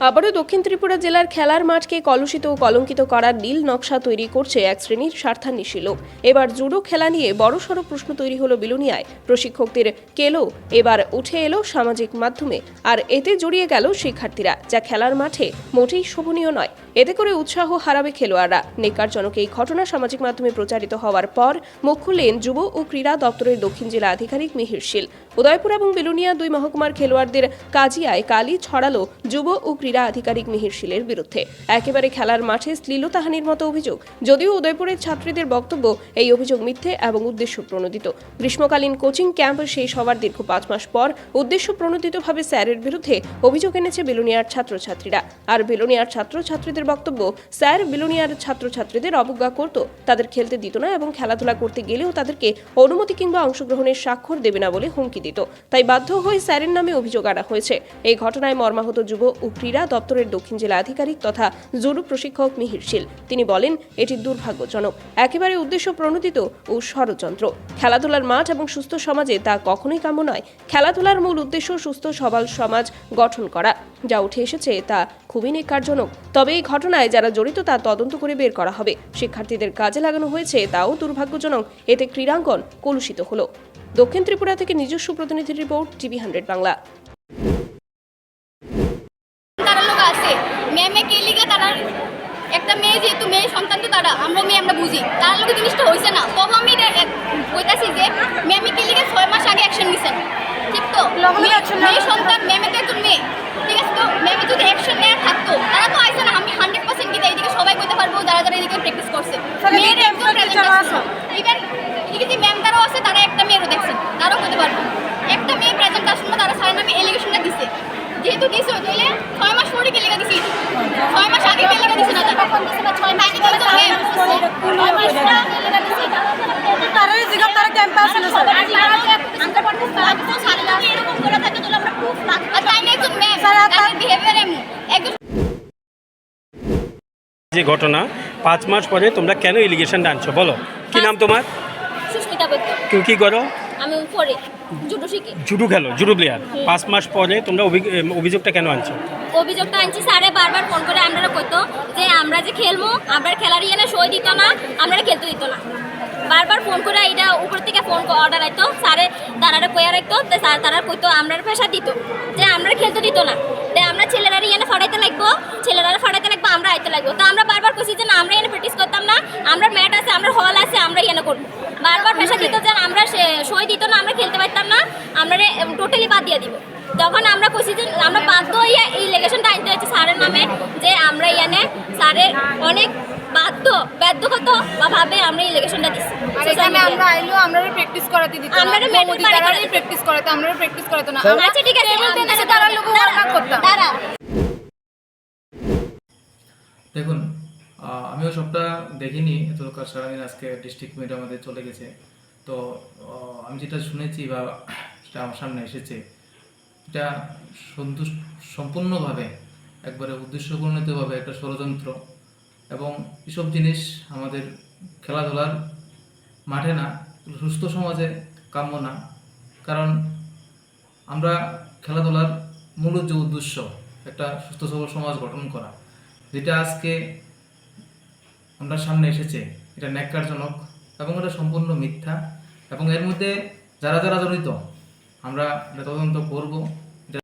আবারও দক্ষিণ ত্রিপুরা জেলার খেলার মাঠকে কলুষিত ও কলঙ্কিত করার নীল নকশা তৈরি করছে এক শ্রেণির স্বার্থান্বেষী লোক। এবার জুডো খেলা নিয়ে বড়সড় প্রশ্ন তৈরি হলো বিলুনিয়ায়। প্রশিক্ষকদের কেলো, এবার উঠে এলো সামাজিক মাধ্যমে। আর এতে জড়িয়ে গেল শিক্ষার্থীরা, যা খেলার মাঠে মোটেই শোভনীয় নয়। এতে করে উৎসাহ হারাবে খেলোয়াড়রা। নেকারজনক এই ঘটনা সামাজিক মাধ্যমে প্রচারিত হওয়ার পর মুখ খুললেন যুব ও ক্রীড়া দপ্তরের দক্ষিণ জেলা আধিকারিক মিহির শীল। উদয়পুর এবং বিলুনিয়া দুই মহকুমার খেলোয়াড়দের কাজিয়ায় কালি ছড়ালো যুব ও ক্রীড়া আধিকারিক মিহির শীলের বিরুদ্ধে। একেবারে খেলার মাঠে শ্লীলতাহানির মতো অভিযোগ। যদিও উদয়পুরের ছাত্রীদের বক্তব্য এই অভিযোগ মিথ্যে এবং উদ্দেশ্য প্রণোদিত। গ্রীষ্মকালীন কোচিং ক্যাম্প শেষ হওয়ার দীর্ঘ পাঁচ মাস পর উদ্দেশ্য প্রণোদিতভাবে স্যারের বিরুদ্ধে অভিযোগ এনেছে বেলুনিয়ার ছাত্রছাত্রীরা। আর বিলুনিয়ার ছাত্রছাত্রীদের বক্তব্য, স্যার বিলোনিয়ার ছাত্রছাত্রীদের অবজ্ঞা করত। তাদের খেলতে দিত না এবং খেলাধুলা করতে গেলেও তাদেরকে অনুমতি কিংবা অংশগ্রহণের স্বাক্ষর দেবে না বলে হুমকি দিত। তাই বাধ্য হয়ে স্যারের নামে অভিযোগ আনা হয়েছে। এই ঘটনায় মর্মাহত যুব ও ক্রীড়া দপ্তরের দক্ষিণ জেলা আধিকারিক তথা জুডো প্রশিক্ষক মিহির শীল। তিনি বলেন, এটি দুর্ভাগ্যজনক। একেবারে উদ্দেশ্য প্রণোদিত ও ষড়যন্ত্র। খেলাধুলার মাঠ এবং সুস্থ সমাজে তা কখনোই কাম্য নয়। খেলাধুলার মূল উদ্দেশ্য সুস্থ সবল সমাজ গঠন করা। যা উঠে এসেছে তা খুবই নেকারজনক। তবে এই ঘটনায় যারা জড়িত তা তদন্ত করে বের করা হবে। শিক্ষার্থীদের কাজে লাগানো হয়েছে তাও দুর্ভাগ্যজনক। এতে ক্রীড়াঙ্গন কলুষিত হলো। দক্ষিণ ত্রিপুরা থেকে নিজস্ব প্রতিনিধির রিপোর্ট টিভি হান্ড্রেড বাংলা। তারা লোক আছে। ম্যামে কে লিগে তারা একটা মেয়ে যেহেতু মেয়ে সন্তান তো তারা আমরা মেয়ে আমরা বুঝি। তার লোক জিনিসটা হয়েছে না। তখন আমি বলতেছি যে ম্যামে কে লিগে ছয় মাস আগে অ্যাকশন নিছেন। ঠিক তো? মেয়ে- মেয়ে সন্তান ম্যামে তো একজন মেয়ে ঠিক আছে তো ম্যামে যদি অ্যাকশন নেওয়া থাকতো তারা তো আইসে না আমি হান্ড্রেড পার্সেন্ট কিন্তু এইদিকে সবাই করতে পারব যারা যারা এদিকে প্র্যাকটিস করছে মেয়ের একজন ইভেন এদিকে যে ম্যাম তারাও আছে তারা একটা মেয়েরও দেখছেন তারাও করতে পারব একটা মেয়ে প্রেজেন্ট আসুন নামে এলিগেশনটা দিছে যেহেতু দিছে তাহলে ছয় মাস পরে কে লেগে দিছি ছয় মাস আগে কে লেগে দিছে না ছয় মাস তারা ক্যাম্পে আসলে স্যার আমরা পড়তে এরকম করে থাকে তাহলে আমরা প্রুফ আর একজন ম্যাম বিহেভিয়ার এমন একজন যে ঘটনা পাঁচ মাস পরে তোমরা কেন এলিগেশনটা আনছো বলো কি নাম তোমার সুস্মিতা বৈদ্য তুমি কি করো আমি উপরে জুডো শিখি। জুডো খেলো জুডো প্লেয়ার পাঁচ মাস পরে তোমরা অভি- অভিযোগটা কেন আনছো? অভিযোগটা আনছি স্যারে বারবার ফোন করে আমরা কইতো যে আমরা যে খেলব আমরা খেলার ইয়ে সই দিত না আমরা খেলতে দিত না। বারবার ফোন করে এটা উপর থেকে ফোন অর্ডার আইতো স্যারে তারারে কইয়া রাখতো তো স্যার তারা কইতো আমরা পেশা দিত যে আমরা খেলতে দিত না। যে আমরা ছেলেরা ইয়ে ফাড়াইতে লাগবো ছেলেরা ফাড়াইতে লাগবো আমরা আইতে লাগবো। তো আমরা বারবার কইছি যে না আমরা এনে প্র্যাকটিস করতাম না আমরা ম্যাট আমরা হল আছে আমরা ইয়ে করব। বারবার পেশা দিত যে আমরা সে- সই দিত না আমরা খেলতে পারতাম না আমরা টোটালি বাদ দিয়ে দিব। তখন আমরা কইছি যে আমরা বাধ্য হইয়া এই লেগেশনটা আনতে হয়েছে স্যারের নামে যে আমরা ইয়ানে স্যারের অনেক বাধ্য বাধ্যগত বা ভাবে আমরা এই লেগেশনটা দিচ্ছি আর এখানে আমরা আইলো আমরা প্র্যাকটিস করাতে আমরা মেডেল মোদি বাড়ি তারাই প্র্যাকটিস করাতে আমরা প্র্যাকটিস করাতো না। আচ্ছা ঠিক আছে তারা লোক ওয়ার্কআউট করতাম। দেখুন সবটা দেখিনি এতকার সারাদিন আজকে ডিস্ট্রিক্ট মিট আমাদের চলে গেছে। তো আমি যেটা শুনেছি বা সেটা আমার সামনে এসেছে, এটা সন্তুষ্ট সম্পূর্ণভাবে, একবারে উদ্দেশ্যপূর্ণিতভাবে একটা ষড়যন্ত্র এবং এসব জিনিস আমাদের খেলাধুলার মাঠে না, সুস্থ সমাজে কাম্য না। কারণ আমরা খেলাধুলার মূল যে উদ্দেশ্য, একটা সুস্থ সবল সমাজ গঠন করা, যেটা আজকে আমরা সামনে এসেছে, এটা ন্যাক্কারজনক এবং এটা সম্পূর্ণ মিথ্যা এবং এর মধ্যে যারা যারা জড়িত, আমরা এটা তদন্ত করব।